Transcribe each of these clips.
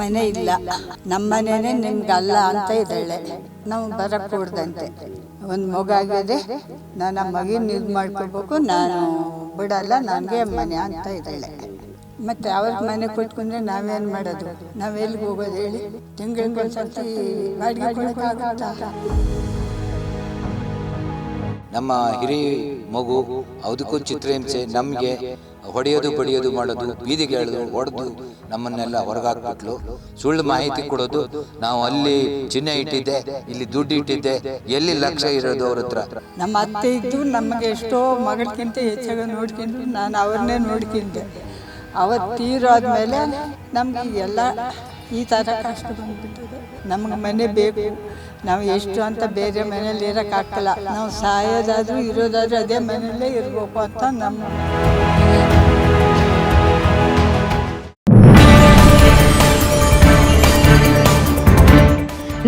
ಮನೆ ಇಲ್ಲ. ನಮ್ಮ ಮನೆನೇ ನಿಮ್ಗಲ್ಲ ಅಂತ ಇದ್ದಾಳೆ. ನಾವು ಬರಕ್ ಕೂಡ್ದಂತೆ ಒಂದು ಮಗ ಆಗಿದೆ ನಾನು ಆ ಮಗಿನ ಇದು ಮಾಡ್ಕೋಬೇಕು ನಾನು ಬಿಡಲ್ಲ, ನನಗೆ ಮನೆ ಅಂತ ಇದ್ದಾಳೆ. ಮತ್ತೆ ಅವ್ರ ಮನೆ ಕೊಟ್ಕೊಂಡ್ರೆ ನಾವೇನು ಮಾಡೋದು? ನಾವೆಲ್ಲಿಗೆ ಹೋಗೋದು ಹೇಳಿ? ಕೊಡೋಕ್ಕಾಗತ್ತಾ? ನಮ್ಮ ಹಿರಿ ಮಗು ಅದಕ್ಕೂ ಚಿತ್ರಹಿಂಸೆ ನಮಗೆ ಹೊಡೆಯೋದು, ಬಡಿಯೋದು ಮಾಡೋದು, ಬೀದಿಗೆ ಎಳೆದು ಹೊಡೆದು ನಮ್ಮನ್ನೆಲ್ಲ ಹೊರಗಾಕ್ಬಿಟ್ಲು. ಸುಳ್ಳು ಮಾಹಿತಿ ಕೊಡೋದು, ನಾವು ಅಲ್ಲಿ ಚಿಹ್ನೆ ಇಟ್ಟಿದ್ದೆ, ಇಲ್ಲಿ ದುಡ್ಡು ಇಟ್ಟಿದ್ದೆ, ಎಲ್ಲಿ ಲಕ್ಷ ಇರೋದು ಅವ್ರ ಹತ್ರ? ನಮ್ಮ ಅತ್ತೆ ಇದ್ದು ನಮಗೆ ಎಷ್ಟೋ ಮಗಳಕ್ಕಿಂತ ಹೆಚ್ಚಾಗಿ ನೋಡ್ಕೊಂಡು ನಾನು ಅವ್ರನ್ನೇ ನೋಡ್ಕೊಂಡೆ. ಅವತ್ತು ತೀರೋದ್ಮೇಲೆ ನಮ್ಗೆ ಎಲ್ಲ ಈ ಥರ ಕಷ್ಟ ಬಂದ್ಬಿಟ್ಟಿದೆ. ನಮ್ಗೆ ಮನೆ ಬೇಕು. ನಾವು ಎಷ್ಟು ಅಂತ ಬೇರೆ ಮನೇಲಿ ಇರೋಕ್ಕಾಗಲ್ಲ ನಾವು ಸಾಯೋದಾದರೂ ಇರೋದಾದರೂ ಅದೇ ಮನೆಯಲ್ಲೇ ಇರಬೇಕು ಅಂತ ನಮ್ಮ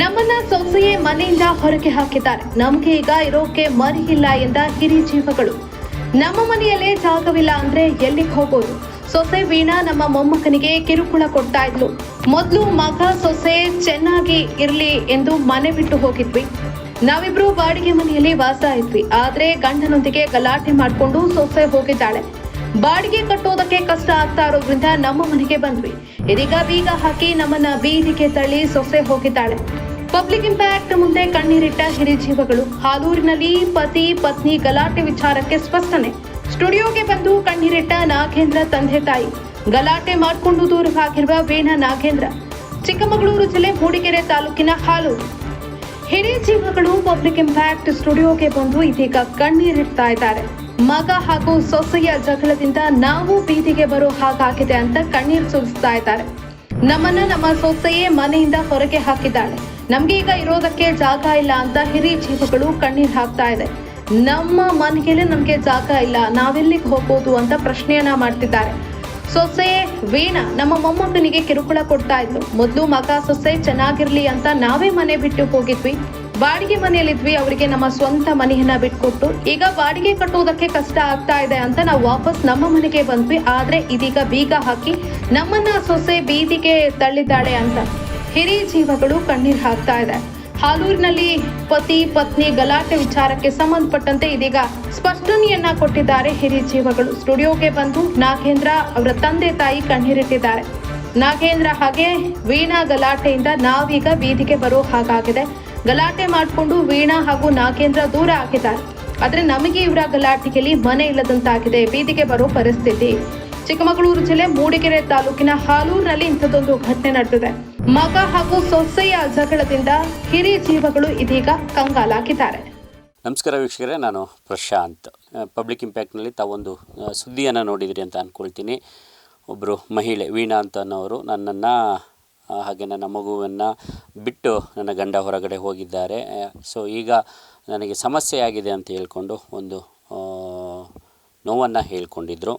ನಮ್ಮನ್ನ ಸೊಸೆಯೇ ಮನೆಯಿಂದ ಹೊರಗೆ ಹಾಕಿದ್ದಾರೆ. ನಮ್ಗೆ ಈಗ ಇರೋಕೆ ಮರಿ ಇಲ್ಲ ಎಂದ ಹಿರಿ ಜೀವಗಳು. ನಮ್ಮ ಮನೆಯಲ್ಲೇ ಜಾಗವಿಲ್ಲ ಅಂದ್ರೆ ಎಲ್ಲಿಗೆ ಹೋಗೋದು? ಸೊಸೆ ವೀಣಾ ನಮ್ಮ ಮೊಮ್ಮಕ್ಕನಿಗೆ ಕಿರುಕುಳ ಕೊಡ್ತಾ ಇದ್ಲು. ಮೊದಲು ಮಗ ಸೊಸೆ ಚೆನ್ನಾಗಿ ಇರ್ಲಿ ಎಂದು ಮನೆ ಬಿಟ್ಟು ಹೋಗಿದ್ವಿ. ನಾವಿಬ್ರು ಬಾಡಿಗೆ ಮನೆಯಲ್ಲಿ ವಾಸ ಇದ್ವಿ. ಆದ್ರೆ ಗಂಡನೊಂದಿಗೆ ಗಲಾಟೆ ಮಾಡಿಕೊಂಡು ಸೊಸೆ ಹೋಗಿದ್ದಾಳೆ. ಬಾಡಿಗೆ ಕಟ್ಟೋದಕ್ಕೆ ಕಷ್ಟ ಆಗ್ತಾ ಇರೋದ್ರಿಂದ ನಮ್ಮ ಮನೆಗೆ ಬಂದ್ವಿ. ಇದೀಗ ಬೀಗ ಹಾಕಿ ನಮ್ಮನ್ನ ಬೀದಿಗೆ ತಳ್ಳಿ ಸೊಸೆ ಹೋಗಿದ್ದಾಳೆ. ಪಬ್ಲಿಕ್ ಇಂಪ್ಯಾಕ್ಟ್ ಮುಂದೆ ಕಣ್ಣೀರಿಟ್ಟ ಹಿರಿಜೀವಗಳು ಹಾಲೂರಿನಲ್ಲಿ ಪತಿ, ಪತ್ನಿ ಗಲಾಟೆ ವಿಚಾರಕ್ಕೆ ಸ್ಪಷ್ಟನೆ. ಸ್ಟುಡಿಯೋಗೆ ಬಂದು ಕಣ್ಣೀರಿಟ್ಟ ನಾಗೇಂದ್ರ ತಂದೆ ತಾಯಿ. ಗಲಾಟೆ ಮಾಡಿಕೊಂಡು ದೂರವಾಗಿರುವ ವೀಣಾ ನಾಗೇಂದ್ರ. ಚಿಕ್ಕಮಗಳೂರು ಜಿಲ್ಲೆ ಮೂಡಿಗೆರೆ ತಾಲೂಕಿನ ಹಾಲೂರು. ಹಿರಿಯ ಜೀವಗಳು ಪಬ್ಲಿಕ್ ಇಂಪ್ಯಾಕ್ಟ್ ಸ್ಟುಡಿಯೋಗೆ ಬಂದು ಇದೀಗ ಕಣ್ಣೀರಿಡ್ತಾ ಇದ್ದಾರೆ. ಮಗ ಹಾಗೂ ಸೊಸೆಯ ಜಗಳದಿಂದ ನಾವು ಬೀದಿಗೆ ಬರೋ ಹಾಗಾಗಿದೆ ಅಂತ ಕಣ್ಣೀರು ಸುರಿಸ್ತಾ ಇದ್ದಾರೆ. ನಮ್ಮನ್ನ ನಮ್ಮ ಸೊಸೆಯೇ ಮನೆಯಿಂದ ಹೊರಗೆ ಹಾಕಿದ್ದಾಳೆ. ನಮ್ಗೆ ಈಗ ಇರೋದಕ್ಕೆ ಜಾಗ ಇಲ್ಲ ಅಂತ ಹಿರಿಯ ಜೀವಗಳು ಕಣ್ಣೀರ್ ಹಾಕ್ತಾ ಇದೆ. ನಮ್ಮ ಮನೆಯಲ್ಲಿ ನಮ್ಗೆ ಜಾಗ ಇಲ್ಲ, ನಾವೆಲ್ಲಿಗೆ ಹೋಗೋದು ಅಂತ ಪ್ರಶ್ನೆಯನ್ನ ಮಾಡ್ತಿದ್ದಾರೆ. ಸೊಸೆ ವೀಣಾ ನಮ್ಮ ಮೊಮ್ಮಗನಿಗೆ ಕಿರುಕುಳ ಕೊಡ್ತಾ ಇದ್ಲು. ಮೊದಲು ಮಗ ಸೊಸೆ ಚೆನ್ನಾಗಿರ್ಲಿ ಅಂತ ನಾವೇ ಮನೆ ಬಿಟ್ಟು ಹೋಗಿದ್ವಿ. ಬಾಡಿಗೆ ಮನೆಯಲ್ಲಿದ್ವಿ, ಅವರಿಗೆ ನಮ್ಮ ಸ್ವಂತ ಮನೆಯನ್ನ ಬಿಟ್ಕೊಟ್ಟು. ಈಗ ಬಾಡಿಗೆ ಕಟ್ಟುವುದಕ್ಕೆ ಕಷ್ಟ ಆಗ್ತಾ ಇದೆ ಅಂತ ನಾವು ವಾಪಸ್ ನಮ್ಮ ಮನೆಗೆ ಬಂದ್ವಿ. ಆದ್ರೆ ಇದೀಗ ಬೀಗ ಹಾಕಿ ನಮ್ಮನ್ನ ಸೊಸೆ ಬೀದಿಗೆ ತಳ್ಳಿದ್ದಾಳೆ ಅಂತ. ಹಿರಿಯ ಜೀವಗಳು ಕಣ್ಣೀರ್ ಹಾಕ್ತಾ ಇದೆ. ಹಾಲೂರಿನಲ್ಲಿ ಪತಿ, ಪತ್ನಿ ಗಲಾಟೆ ವಿಚಾರಕ್ಕೆ ಸಂಬಂಧಪಟ್ಟಂತೆ ಇದೀಗ ಸ್ಪಷ್ಟನೆಯನ್ನ ಕೊಟ್ಟಿದ್ದಾರೆ ಹಿರಿಯ ಜೀವಗಳು. ಸ್ಟುಡಿಯೋಗೆ ಬಂದು ನಾಗೇಂದ್ರ ಅವರ ತಂದೆ ತಾಯಿ ಕಣ್ಣೀರಿಟ್ಟಿದ್ದಾರೆ. ನಾಗೇಂದ್ರ ಹಾಗೆ ವೀಣಾ ಗಲಾಟೆಯಿಂದ ನಾವೀಗ ಬೀದಿಗೆ ಬರೋ ಹಾಗಾಗಿದೆ. ಗಲಾಟೆ ಮಾಡಿಕೊಂಡು ವೀಣಾ ಹಾಗೂ ನಾಗೇಂದ್ರ ದೂರ ಆಗಿದ್ದಾರೆ. ಆದರೆ ನಮಗೆ ಇವರ ಗಲಾಟೆಯಲ್ಲಿ ಮನೆ ಇಲ್ಲದಂತಾಗಿದೆ. ಬೀದಿಗೆ ಬರೋ ಪರಿಸ್ಥಿತಿ. ಚಿಕ್ಕಮಗಳೂರು ಜಿಲ್ಲೆ ಮೂಡಿಗೆರೆ ತಾಲೂಕಿನ ಹಾಲೂರಿನಲ್ಲಿ ಇಂಥದ್ದೊಂದು ಘಟನೆ ನಡೆದಿದೆ. ಮಗ ಹಾಗೂ ಸೊಸೆಯ ಜಗಳದಿಂದ ಹಿರಿಯ ಜೀವಗಳು ಇದೀಗ ಕಂಗಾಲಾಗಿದ್ದಾರೆ. ನಮಸ್ಕಾರ ವೀಕ್ಷಕರೇ, ನಾನು ಪ್ರಶಾಂತ್. ಪಬ್ಲಿಕ್ ಇಂಪ್ಯಾಕ್ಟ್ನಲ್ಲಿ ತಾವೊಂದು ಸುದ್ದಿಯನ್ನು ನೋಡಿದಿರಿ ಅಂತ ಅಂದ್ಕೊಳ್ತೀನಿ ಒಬ್ಬರು ಮಹಿಳೆ, ವೀಣಾ ಅಂತ ಅನ್ನೋರು ನನ್ನನ್ನು ಹಾಗೆ ನನ್ನ ಮಗುವನ್ನು ಬಿಟ್ಟು ನನ್ನ ಗಂಡ ಹೊರಗಡೆ ಹೋಗಿದ್ದಾರೆ. ಸೊ ಈಗ ನನಗೆ ಸಮಸ್ಯೆ ಆಗಿದೆ ಅಂತ ಹೇಳ್ಕೊಂಡು ಒಂದು ನೋವನ್ನು ಹೇಳ್ಕೊಂಡಿದ್ರು.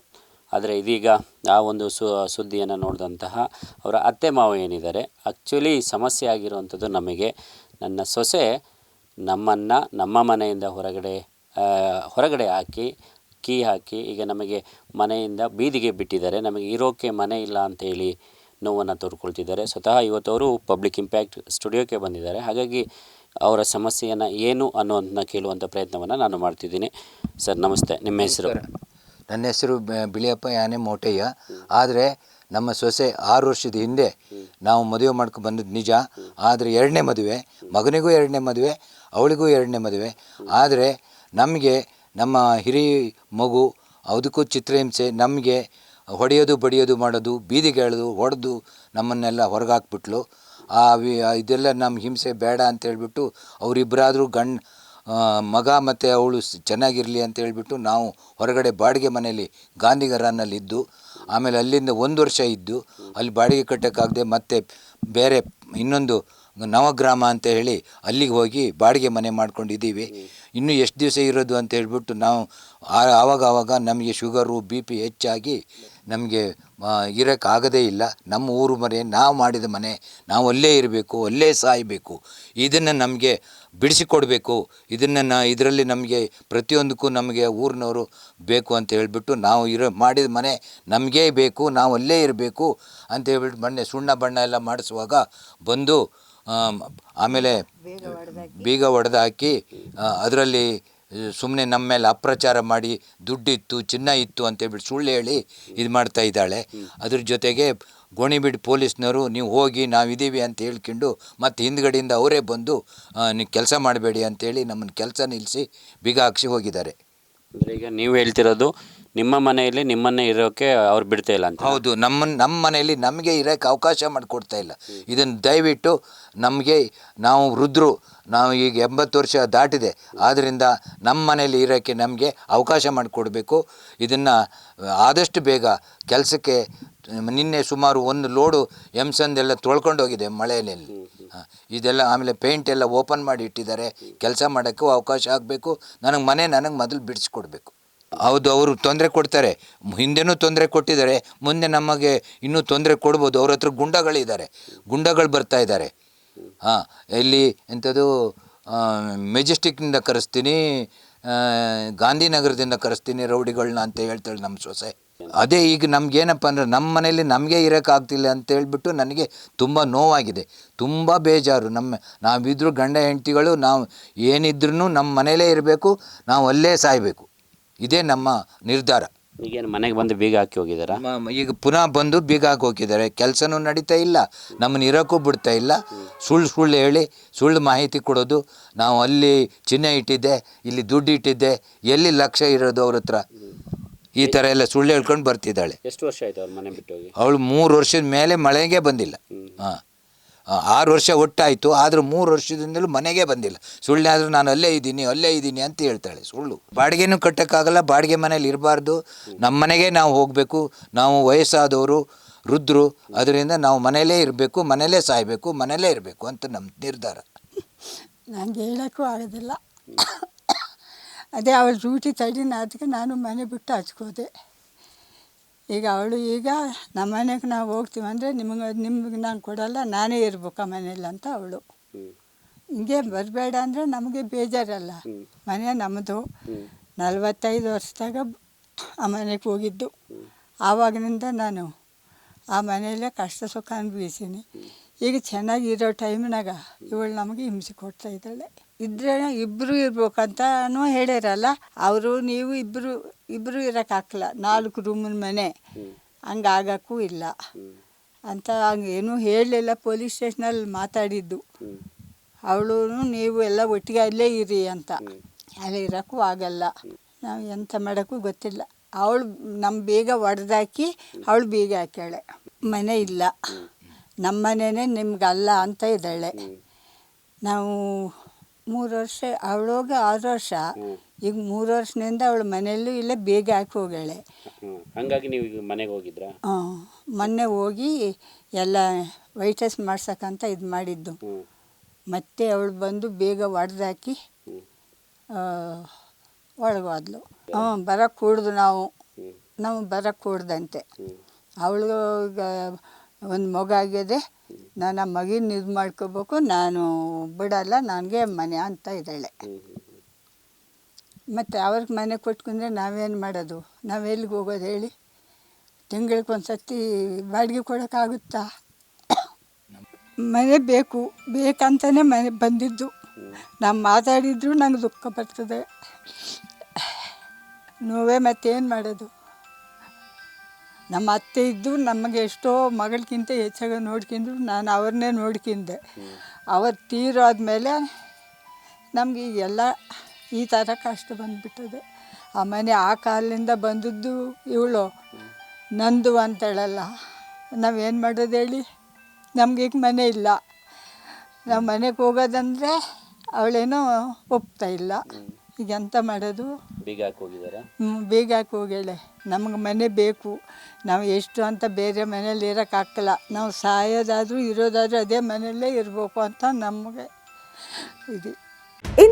ಆದರೆ ಇದೀಗ ಆ ಒಂದು ಸು, ಸುದ್ದಿಯನ್ನು ನೋಡಿದಂತಹ ಅವರ ಅತ್ತೆ ಮಾವ ಏನಿದ್ದಾರೆ ಆ್ಯಕ್ಚುಲಿ ಸಮಸ್ಯೆ ಆಗಿರುವಂಥದ್ದು ನಮಗೆ ನನ್ನ ಸೊಸೆ ನಮ್ಮನ್ನು ನಮ್ಮ ಮನೆಯಿಂದ ಹೊರಗಡೆ ಹೊರಗಡೆ ಹಾಕಿ, ಕೀ ಹಾಕಿ ಈಗ ನಮಗೆ ಮನೆಯಿಂದ ಬೀದಿಗೆ ಬಿಟ್ಟಿದ್ದಾರೆ. ನಮಗೆ ಇರೋಕ್ಕೆ ಮನೆ ಇಲ್ಲ ಅಂಥೇಳಿ ನೋವನ್ನು ತೋರ್ಕೊಳ್ತಿದ್ದಾರೆ. ಸ್ವತಃ ಇವತ್ತು ಅವರು ಪಬ್ಲಿಕ್ ಇಂಪ್ಯಾಕ್ಟ್ ಸ್ಟುಡಿಯೋಕ್ಕೆ ಬಂದಿದ್ದಾರೆ. ಹಾಗಾಗಿ ಅವರ ಸಮಸ್ಯೆಯನ್ನು ಏನು ಅನ್ನೋದನ್ನ ಕೇಳುವಂಥ ಪ್ರಯತ್ನವನ್ನು ನಾನು ಮಾಡ್ತಿದ್ದೀನಿ. ಸರ್, ನಮಸ್ತೆ. ನಿಮ್ಮ ಹೆಸರು? ನನ್ನ ಹೆಸರು ಬಿಳಿಯಪ್ಪ ಯಾನೆ ಮೋಟಯ್ಯ. ಆದರೆ ನಮ್ಮ ಸೊಸೆ ಆರು ವರ್ಷದ ಹಿಂದೆ ನಾವು ಮದುವೆ ಮಾಡ್ಕೊಂಡು ಬಂದದ್ದು ನಿಜ. ಆದರೆ ಎರಡನೇ ಮದುವೆ, ಮಗನಿಗೂ ಎರಡನೇ ಮದುವೆ, ಅವಳಿಗೂ ಎರಡನೇ ಮದುವೆ. ಆದರೆ ನಮಗೆ ನಮ್ಮ ಹಿರಿ ಮಗು ಅದಕ್ಕೂ ಚಿತ್ರಹಿಂಸೆ, ನಮಗೆ ಹೊಡೆಯೋದು, ಬಡಿಯೋದು, ಮಾಡೋದು, ಬೀದಿಗೆ ಎಳೆದು, ಹೊಡೆದು ನಮ್ಮನ್ನೆಲ್ಲ ಹೊರಗಾಕ್ಬಿಟ್ಲು. ಆ ಇದೆಲ್ಲ ನಮ್ಮ ಹಿಂಸೆ ಬೇಡ ಅಂತ ಹೇಳ್ಬಿಟ್ಟು ಅವರಿಬ್ಬರಾದರೂ ಗಂಡ್ ಮಗ ಮತ್ತು ಅವಳು ಚೆನ್ನಾಗಿರಲಿ ಅಂತ ಹೇಳಿಬಿಟ್ಟು ನಾವು ಹೊರಗಡೆ ಬಾಡಿಗೆ ಮನೆಯಲ್ಲಿ ಗಾಂಧಿಗರನ್ನಲ್ಲಿ ಇದ್ದು ಆಮೇಲೆ ಅಲ್ಲಿಂದ ಒಂದು ವರ್ಷ ಇದ್ದು, ಅಲ್ಲಿ ಬಾಡಿಗೆ ಕಟ್ಟೋಕ್ಕಾಗದೆ ಮತ್ತೆ ಬೇರೆ ಇನ್ನೊಂದು ನವಗ್ರಾಮ ಅಂತ ಹೇಳಿ ಅಲ್ಲಿಗೆ ಹೋಗಿ ಬಾಡಿಗೆ ಮನೆ ಮಾಡ್ಕೊಂಡಿದ್ದೀವಿ. ಇನ್ನೂ ಎಷ್ಟು ದಿವಸ ಇರೋದು ಅಂತ ಹೇಳ್ಬಿಟ್ಟು ನಾವು ಆವಾಗ ಆವಾಗ ನಮಗೆ ಶುಗರು, ಬಿ ಪಿ ಹೆಚ್ಚಾಗಿ ನಮಗೆ ಇರೋಕ್ಕಾಗದೇ ಇಲ್ಲ. ನಮ್ಮ ಊರು ಮನೆ, ನಾವು ಮಾಡಿದ ಮನೆ, ನಾವು ಅಲ್ಲೇ ಇರಬೇಕು, ಅಲ್ಲೇ ಸಾಯಬೇಕು. ಇದನ್ನು ನಮಗೆ ಬಿಡಿಸಿಕೊಡ್ಬೇಕು. ಇದನ್ನು ನಾ ಇದರಲ್ಲಿ ನಮಗೆ ಪ್ರತಿಯೊಂದಕ್ಕೂ ನಮಗೆ ಊರಿನವರು ಬೇಕು ಅಂತ ಹೇಳಿಬಿಟ್ಟು ನಾವು ಇರೋ ಮಾಡಿದ ಮನೆ ನಮಗೇ ಬೇಕು ನಾವು ಅಲ್ಲೇ ಇರಬೇಕು ಅಂತ ಹೇಳ್ಬಿಟ್ಟು ಮೊನ್ನೆ ಸುಣ್ಣ ಬಣ್ಣ ಎಲ್ಲ ಮಾಡಿಸುವಾಗ ಬಂದು ಆಮ್, ಆಮೇಲೆ ಬೀಗ ಹೊಡೆದು ಹಾಕಿ ಅದರಲ್ಲಿ ಸುಮ್ಮನೆ ನಮ್ಮ ಮೇಲೆ ಅಪ್ರಚಾರ ಮಾಡಿ ದುಡ್ಡಿತ್ತು ಚಿನ್ನ ಇತ್ತು ಅಂತೇಳ್ಬಿಟ್ಟು ಸುಳ್ಳು ಹೇಳಿ ಇದು ಮಾಡ್ತಾ ಇದ್ದಾಳೆ. ಅದ್ರ ಜೊತೆಗೆ ಗೋಣಿಬೀಡು ಪೊಲೀಸ್ನವರು, ನೀವು ಹೋಗಿ, ನಾವಿದ್ದೀವಿ ಅಂತ ಹೇಳ್ಕೊಂಡು ಮತ್ತು ಹಿಂದ್ಗಡೆಯಿಂದ ಅವರೇ ಬಂದು ನೀವು ಕೆಲಸ ಮಾಡಬೇಡಿ ಅಂತೇಳಿ ನಮ್ಮನ್ನು ಕೆಲಸ ನಿಲ್ಲಿಸಿ ಬೀಗ ಹಾಕ್ಸಿ ಹೋಗಿದ್ದಾರೆ. ಅಂದರೆ ಈಗ ನೀವು ಹೇಳ್ತಿರೋದು ನಿಮ್ಮ ಮನೆಯಲ್ಲಿ ನಿಮ್ಮನ್ನೇ ಇರೋಕೆ ಅವ್ರು ಬಿಡ್ತಾ ಇಲ್ಲ ಅಂತ. ಹೌದು, ನಮ್ಮ ನಮ್ಮ ಮನೆಯಲ್ಲಿ ನಮಗೆ ಇರೋಕ್ಕೆ ಅವಕಾಶ ಮಾಡಿಕೊಡ್ತಾ ಇಲ್ಲ. ಇದನ್ನು ದಯವಿಟ್ಟು ನಮಗೆ, ನಾವು ವೃದ್ಧರು, ನಾವು ಈಗ ಎಂಬತ್ತು ವರ್ಷ ದಾಟಿದೆ. ಆದ್ದರಿಂದ ನಮ್ಮ ಮನೆಯಲ್ಲಿ ಇರೋಕ್ಕೆ ನಮಗೆ ಅವಕಾಶ ಮಾಡಿಕೊಡ್ಬೇಕು. ಇದನ್ನು, ಆದಷ್ಟು ಬೇಗ ಕೆಲಸಕ್ಕೆ, ನಿನ್ನೆ ಸುಮಾರು ಒಂದು ಲೋಡು ಎಮ್ಸಂದೆಲ್ಲ ತೊಳ್ಕೊಂಡು ಹೋಗಿದೆ ಮಳೆಯಲ್ಲಿ. ಇದೆಲ್ಲ ಆಮೇಲೆ ಪೇಂಟ್ ಎಲ್ಲ ಓಪನ್ ಮಾಡಿ ಇಟ್ಟಿದ್ದಾರೆ. ಕೆಲಸ ಮಾಡೋಕ್ಕೂ ಅವಕಾಶ ಆಗಬೇಕು. ನನಗೆ ಮನೆ ನನಗೆ ಮೊದಲು ಬಿಡಿಸ್ಕೊಡ್ಬೇಕು. ಹೌದು, ಅವರು ತೊಂದರೆ ಕೊಡ್ತಾರೆ. ಹಿಂದೆನೂ ತೊಂದರೆ ಕೊಟ್ಟಿದ್ದಾರೆ. ಮುಂದೆ ನಮಗೆ ಇನ್ನೂ ತೊಂದರೆ ಕೊಡ್ಬೋದು. ಅವ್ರ ಹತ್ರ ಗುಂಡಗಳಿದ್ದಾರೆ. ಗುಂಡಗಳು ಬರ್ತಾ ಇದ್ದಾರೆ. ಹಾಂ, ಇಲ್ಲಿ ಎಂಥದ್ದು ಮೆಜೆಸ್ಟಿಕ್ನಿಂದ ಕರೆಸ್ತೀನಿ ಗಾಂಧಿನಗರದಿಂದ ಕರೆಸ್ತೀನಿ ರೌಡಿಗಳನ್ನ ಅಂತ ಹೇಳ್ತಾಳೆ ನಮ್ಮ ಸೊಸೆ. ಅದೇ ಈಗ ನಮ್ಗೇನಪ್ಪ ಅಂದರೆ ನಮ್ಮ ಮನೇಲಿ ನಮಗೆ ಇರೋಕ್ಕಾಗ್ತಿಲ್ಲ ಅಂತ ಹೇಳ್ಬಿಟ್ಟು ನನಗೆ ತುಂಬ ನೋವಾಗಿದೆ. ತುಂಬ ಬೇಜಾರು. ನಮ್ಮ, ನಾವಿದ್ರು ಗಂಡ ಹೆಂಡತಿಗಳು, ನಾವು ಏನಿದ್ರೂ ನಮ್ಮ ಮನೇಲೇ ಇರಬೇಕು. ನಾವು ಅಲ್ಲೇ ಸಾಯಬೇಕು. ಇದೇ ನಮ್ಮ ನಿರ್ಧಾರ. ಈಗೇನು ಮನೆಗೆ ಬಂದು ಬೀಗ ಹಾಕಿ ಹೋಗಿದ್ದಾರೆ ಮ- ಮ- ಈಗ ಪುನಃ ಬಂದು ಬೀಗ ಹಾಕಿ ಹೋಗಿದ್ದಾರೆ. ಕೆಲಸನೂ ನಡೀತಾ ಇಲ್ಲ. ನಮ್ಮನ್ನ ಇರೋಕ್ಕೂ ಬಿಡ್ತಾ ಇಲ್ಲ. ಸುಳ್ಳು ಸುಳ್ಳು ಹೇಳಿ ಸುಳ್ಳು ಮಾಹಿತಿ ಕೊಡೋದು. ನಾವು ಅಲ್ಲಿ ಚಿನ್ನ ಇಟ್ಟಿದ್ದೆ ಇಲ್ಲಿ ದುಡ್ಡು ಇಟ್ಟಿದ್ದೆ. ಎಲ್ಲಿ ಲಕ್ಷ್ಯ ಇರೋದು ಅವ್ರ ಹತ್ರ? ಈ ಥರ ಎಲ್ಲ ಸುಳ್ಳು ಹೇಳ್ಕೊಂಡು ಬರ್ತಿದ್ದಾಳೆ. ಎಷ್ಟು ವರ್ಷ ಆಯ್ತು ಅವ್ರ ಮನೆ ಬಿಟ್ಟು ಹೋಗಿ? ಅವಳು ಮೂರು ವರ್ಷದ ಮೇಲೆ ಮಳೆಗೆ ಬಂದಿಲ್ಲ. ಹಾಂ. ಆರು ವರ್ಷ ಒಟ್ಟಾಯಿತು, ಆದರೂ ಮೂರು ವರ್ಷದಿಂದಲೂ ಮನೆಗೆ ಬಂದಿಲ್ಲ. ಸುಳ್ಳಾದರೂ ನಾನು ಅಲ್ಲೇ ಇದ್ದೀನಿ ಅಲ್ಲೇ ಇದ್ದೀನಿ ಅಂತ ಹೇಳ್ತಾಳೆ ಸುಳ್ಳು. ಬಾಡಿಗೆನೂ ಕಟ್ಟೋಕ್ಕಾಗಲ್ಲ, ಬಾಡಿಗೆ ಮನೇಲಿ ಇರಬಾರ್ದು. ನಮ್ಮ ಮನೆಗೆ ನಾವು ಹೋಗಬೇಕು, ನಾವು ವಯಸ್ಸಾದವರು ರುದ್ರು ಅದರಿಂದ ನಾವು ಮನೇಲೇ ಇರಬೇಕು ಮನೇಲೇ ಸಾಯಬೇಕು ಮನೇಲೇ ಇರಬೇಕು ಅಂತ ನಮ್ಮ ನಿರ್ಧಾರ. ನನಗೆ ಹೇಳೋಕ್ಕೂ ಆಗೋದಿಲ್ಲ. ಅದೇ ಅವ್ರ ಡ್ಯೂಟಿ ತಡಿನ ಅದಕ್ಕೆ ನಾನು ಮನೆ ಬಿಟ್ಟು ಹಚ್ಕೋದೆ. ಈಗ ಅವಳು ಈಗ ನಮ್ಮ ಮನೆಗೆ ನಾವು ಹೋಗ್ತೀವಿ ಅಂದರೆ ನಿಮಗೆ ನಿಮ್ಗೆ ನಾನು ಕೊಡಲ್ಲ ನಾನೇ ಇರ್ಬೇಕು ಆ ಮನೇಲಿ ಅಂತ ಅವಳು. ಹಿಂಗೆ ಬರಬೇಡ ಅಂದರೆ ನಮಗೆ ಬೇಜಾರಲ್ಲ. ಮನೆ ನಮ್ಮದು ನಲವತ್ತೈದು ವರ್ಷದಾಗ ಆ ಮನೆಗೆ ಹೋಗಿದ್ದು. ಆವಾಗಿನಿಂದ ನಾನು ಆ ಮನೆಯಲ್ಲೇ ಕಷ್ಟ ಸುಖ ಅನುಭವಿಸೀನಿ. ಈಗ ಚೆನ್ನಾಗಿರೋ ಟೈಮ್ನಾಗ ಇವಳು ನಮಗೆ ಹಿಂಸೆ ಕೊಡ್ತಾ ಇದ್ದಾಳೆ. ಇದ್ರೆ ಇಬ್ಬರು ಇರ್ಬೇಕಂತನೂ ಹೇಳಿರಲ್ಲ. ಅವರು ನೀವು ಇಬ್ಬರು ಇಬ್ಬರು ಇರೋಕ್ಕಾಗಲ್ಲ ನಾಲ್ಕು ರೂಮಿನ ಮನೆ. ಹಂಗೆ ಆಗೋಕ್ಕೂ ಇಲ್ಲ. ಅಂತ ಹಂಗೇನೂ ಹೇಳಲಿಲ್ಲ. ಪೊಲೀಸ್ ಸ್ಟೇಷನಲ್ಲಿ ಮಾತಾಡಿದ್ದು. ಅವಳು ನೀವು ಎಲ್ಲ ಒಟ್ಟಿಗೆ ಅಲ್ಲೇ ಇರಿ ಅಂತ. ಅಲ್ಲಿ ಇರೋಕ್ಕೂ ಆಗಲ್ಲ. ನಾವು ಎಂಥ ಮಾಡೋಕ್ಕೂ ಗೊತ್ತಿಲ್ಲ. ಅವಳು ನಮ್ಮ ಬೀಗ ಒಡೆದಾಕಿ ಅವಳು ಬೀಗ ಹಾಕ್ಯಾಳೆ. ಮನೆ ಇಲ್ಲ. ನಮ್ಮ ಮನೆಯೇ ನಿಮ್ಗಲ್ಲ ಅಂತ ಇದ್ದಾಳೆ. ನಾವು ಮೂರು ವರ್ಷ, ಅವಳೋಗ ಆರು ವರ್ಷ ಈಗ ಮೂರು ವರ್ಷದಿಂದ ಅವಳು ಮನೆಯಲ್ಲೂ ಇಲ್ಲ ಬೇಗ ಹಾಕಿ ಹೋಗ್ಯಾಳೆ. ಹಂಗಾಗಿ ನೀವು ಈಗ ಮನೆಗೆ ಹೋಗಿದ್ರಾ? ಹಾಂ ಮೊನ್ನೆ ಹೋಗಿ ಎಲ್ಲ ವೈಟಸ್ ಮಾಡ್ಸಕ್ಕಂತ ಇದು ಮಾಡಿದ್ದು. ಹ್ಞೂ ಮತ್ತೆ ಅವಳು ಬಂದು ಬೇಗ ಒಡೆದಾಕಿ ಒಳಗೋದ್ಲು. ಹ್ಞೂ ಬರಕ್ಕೆ ಕೂಡ್ದು ನಾವು. ನಾವು ಬರೋಕ್ಕೆ ಕೂಡ್ದಂತೆ. ಅವಳು ಈಗ ಒಂದು ಮಗ ಆಗಿದೆ ನಾನು ಆ ಮಗಿನ ಇದು ಮಾಡ್ಕೋಬೇಕು ನಾನು ಬಿಡಲ್ಲ ನನಗೆ ಮನೆ ಅಂತ ಇದ್ದಾಳೆ. ಮತ್ತು ಅವ್ರಿಗೆ ಮನೆ ಕೊಟ್ಕೊಂಡ್ರೆ ನಾವೇನು ಮಾಡೋದು? ನಾವು ಎಲ್ಲಿಗೆ ಹೋಗೋದು ಹೇಳಿ? ತಿಂಗಳಿಗೆ ಒಂದು ಸರ್ತಿ ಬಾಡಿಗೆ ಕೊಡೋಕ್ಕಾಗುತ್ತಾ? ಮನೆ ಬೇಕು. ಬೇಕಂತಲೇ ಮನೆ ಬಂದಿದ್ದು. ನಾವು ಮಾತಾಡಿದ್ರು ನಂಗೆ ದುಃಖ ಬರ್ತದೆ. ನೋವೇ ಮತ್ತೇನು ಮಾಡೋದು? ನಮ್ಮ ಅತ್ತೆ ಇದ್ದು ನಮಗೆ ಎಷ್ಟೋ ಮಗಳಿಗಿಂತ ಹೆಚ್ಚಾಗಿ ನೋಡ್ಕೊಂಡ್ರು ನಾನು ಅವ್ರನ್ನೇ ನೋಡ್ಕೊಂಡೆ. ಅವ್ರು ತೀರೋದ್ಮೇಲೆ ನಮಗೆ ಎಲ್ಲ ಈ ಥರ ಕಷ್ಟ ಬಂದುಬಿಟ್ಟದೆ. ಆ ಮನೆ ಆ ಕಾಲಿಂದ ಬಂದದ್ದು ಇವಳು. ನಂದು ಅಂತೇಳಲ್ಲ. ನಾವೇನು ಮಾಡೋದು ಹೇಳಿ? ನಮಗೀಗ ಮನೆ ಇಲ್ಲ. ನಾವು ಮನೆಗೆ ಹೋಗೋದಂದರೆ ಅವಳೇನೋ ಒಪ್ತಾ ಇಲ್ಲ. ಈಗ ಎಂತ ಮಾಡೋದು? ಬೀಗ ಹೋಗಿದ್ದಾರಾ ಬೇಗ ಹಾಕಿ ಹೋಗ್ಯಾಳೆ. ನಮ್ಗೆ ಮನೆ ಬೇಕು. ನಾವು ಎಷ್ಟು ಅಂತ ಬೇರೆ ಮನೇಲಿ ಇರೋಕ್ಕಾಗಲ್ಲ ನಾವು ಸಾಯೋದಾದರೂ ಇರೋದಾದರೂ ಅದೇ ಮನೆಯಲ್ಲೇ ಇರಬೇಕು ಅಂತ ನಮಗೆ ಇಂದು.